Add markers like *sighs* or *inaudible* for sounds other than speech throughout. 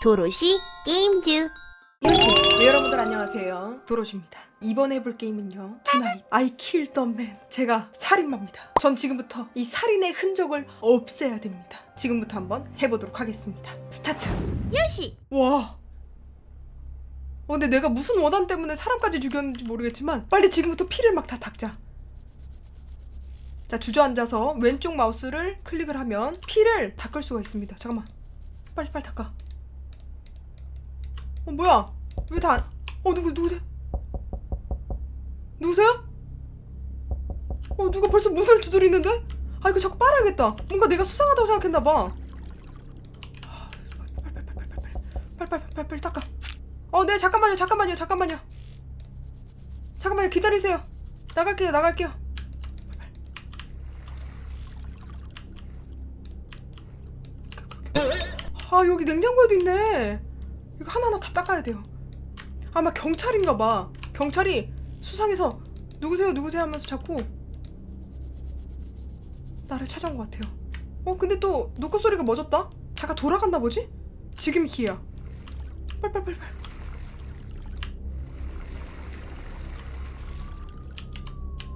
도로시 게임즈. 네, 여러분들 안녕하세요. 도로시입니다. 이번에 해볼 게임은요 투나잇 I kill the man. 제가 살인마입니다. 전 지금부터 이 살인의 흔적을 없애야 됩니다. 지금부터 한번 해보도록 하겠습니다. 스타트! 요시! 와! 어, 근데 내가 무슨 원한 때문에 사람까지 죽였는지 모르겠지만 빨리 지금부터 피를 막 다 닦자. 자 주저앉아서 왼쪽 마우스를 클릭을 하면 피를 닦을 수가 있습니다. 잠깐만. 빨리 빨리 닦아 어 뭐야? 왜 다 안... 어 누구 누구세요? 누구세요? 어 누가 벌써 문을 두드리는데? 아 이거 자꾸 빨아야겠다. 뭔가 내가 수상하다고 생각했나 봐. 빨빨빨빨빨빨빨빨빨 닦아. 어네 잠깐만요 잠깐만요 잠깐만요. 잠깐만요 기다리세요. 나갈게요 나갈게요. 아 여기 냉장고에도 있네 이거 하나하나 다 닦아야 돼요. 아마 경찰인가 봐. 경찰이 수상해서 누구세요 누구세요 하면서 자꾸 나를 찾아온 것 같아요. 어 근데 또 노크 소리가 멎었다? 잠깐 돌아갔나 보지? 지금이 기회야. 빨빨빨빨.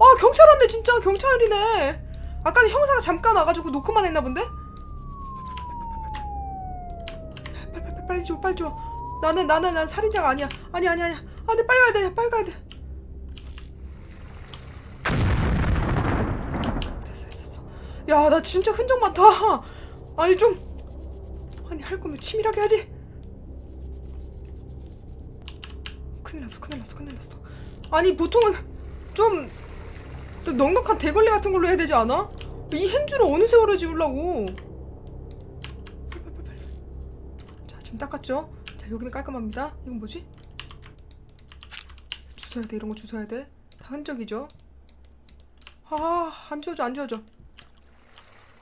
아 경찰 왔네 진짜. 경찰이네. 아까는 형사가 잠깐 와가지고 노크만 했나 본데? 빨리 줘 빨리 줘 나는 나는 난 살인자가 아니야. 아니 아니 아니야. 아네 빨리 가야 돼. 빨리 가야 돼. 됐어 됐어 야 나 진짜 흔적 많다. 아니 좀. 아니 할 거면 치밀하게 하지. 큰일 났어 큰일 났어 큰일 났어. 아니 보통은 좀 넉넉한 대걸레 같은 걸로 해야 되지 않아? 이 행주를 어느 세월에 지우려고? 빨리빨리빨리. 자 지금 닦았죠? 자 여기는 깔끔합니다. 이건 뭐지? 주워야 돼 이런 거 주워야 돼다 흔적이죠? 아안 지워져 안 지워져.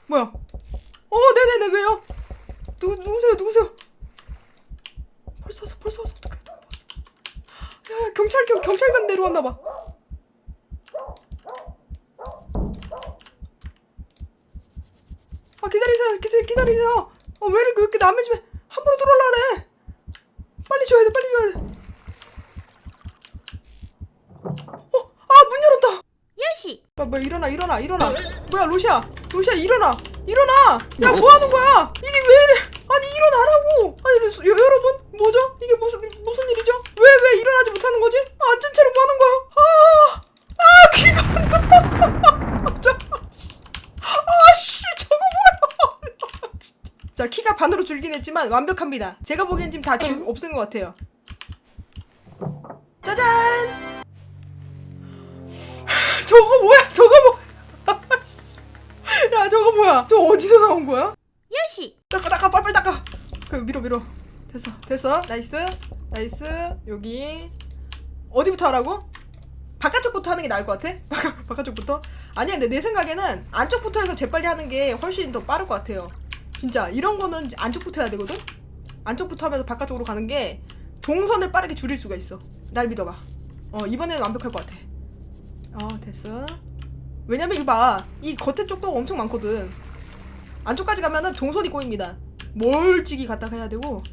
뭐야? 어 네네네 왜요? 누구 누구세요 누구세요? 벌써 왔어 벌써 왔어. 어떡해 왔어. 야 경찰 경 경찰관 내려왔나 봐. 아 기다리세요 기다리세요. 어 왜 이렇게, 이렇게 남의 집에 함부로 들어올라 그래 빨리 줘야 돼 빨리 줘야 돼 어 아 문 열었다. 요시. 뭐, 뭐 일어나 일어나 일어나. 뭐야 로시야. 로시야 일어나. 일어나. 야 뭐 하는 거야 이게 왜 이래 아니 일어나라고 아니 여, 여- 여러분 뭐죠 이게 무슨 무슨 일이죠 왜 왜 일어나지 못하는 거지 아, 앉은 채로 뭐 하는 거야 아아 귀가 안나 아씨 저거 뭐야 자 키가 반으로 줄긴 했지만 완벽합니다. 제가 보기엔 지금 다 줄, 없은 것 같아요. 짜잔! *sighs* 저거 뭐야? 저거 뭐야 *laughs* 야 저거 뭐야? 저 어디서 나온 거야? 요시! 닦아 닦아 빨빨 닦아! 그 밀어 밀어. 됐어 됐어. 나이스 나이스. 여기. 어디부터 하라고? 바깥쪽부터 하는 게 나을 것 같아? *laughs* 바깥- 바깥쪽부터? 아니야 근데 내 생각에는 안쪽부터 해서 재빨리 하는 게 훨씬 더 빠를 것 같아요 진짜 이런 거는 안쪽부터 해야 되거든? 안쪽부터 하면서 바깥쪽으로 가는 게 동선을 빠르게 줄일 수가 있어. 날 믿어봐. 어 이번에는 완벽할 것 같아. 어 됐어. 왜냐면 이거 봐이 겉에 쪽도 엄청 많거든. 안쪽까지 가면은 동선이 꼬입니다. 멀찍이 갔다 가야 되고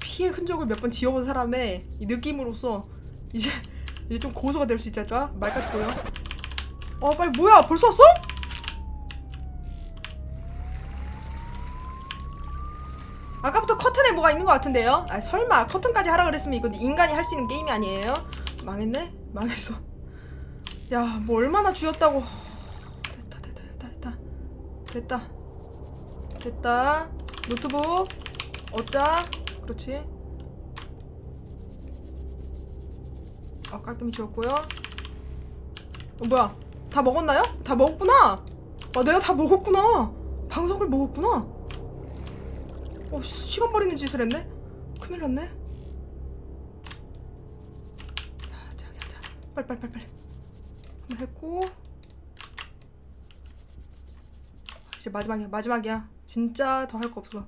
피해 흔적을 몇 번 지어본 사람의 이 느낌으로서 이제 이제 좀 고소가 될 수 있지 않을까? 말까지 보여. 어 빨리 뭐야? 벌써 왔어? 아까부터 커튼에 뭐가 있는 것 같은데요? 아 설마 커튼까지 하라 그랬으면 이거 인간이 할 수 있는 게임이 아니에요? 망했네? 망했어. 야 뭐 얼마나 쥐었다고. 됐다 됐다 됐다 됐다. 됐다. 됐다. 노트북. 얻자 그렇지. 아 깔끔히 지웠고요. 어 뭐야? 다 먹었나요? 다 먹었구나? 아 내가 다 먹었구나. 방석을 먹었구나 어 시- 시간 버리는 짓을 했네? 큰일 났네. 자자자자. 빨리빨리빨리 한번 했고. 이제 마지막이야 마지막이야. 진짜 더 할 거 없어.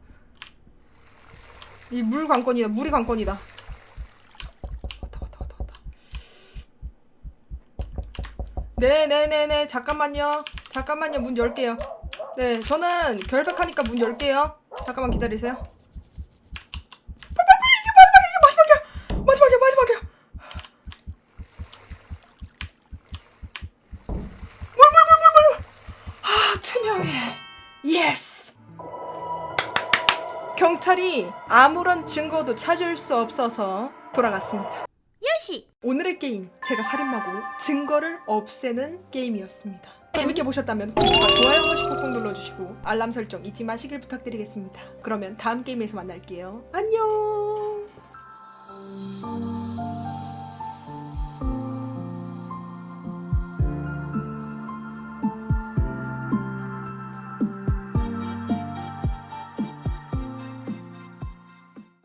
이 물 관건이다 물이 관건이다. 왔다 왔다 왔다 왔다. 네네네네. 잠깐만요. 잠깐만요. 문 열게요. 네 저는 결백하니까 문 열게요 잠깐만 기다리세요. 경찰이 아무런 증거도 찾을 수 없어서 돌아갔습니다. 요시. 오늘의 게임 제가 살인마고 증거를 없애는 게임이었습니다. 재밌게 보셨다면 구독과 좋아요 한 번씩 꾹꾹 눌러주시고 알람 설정 잊지 마시길 부탁드리겠습니다. 그러면 다음 게임에서 만날게요. 안녕!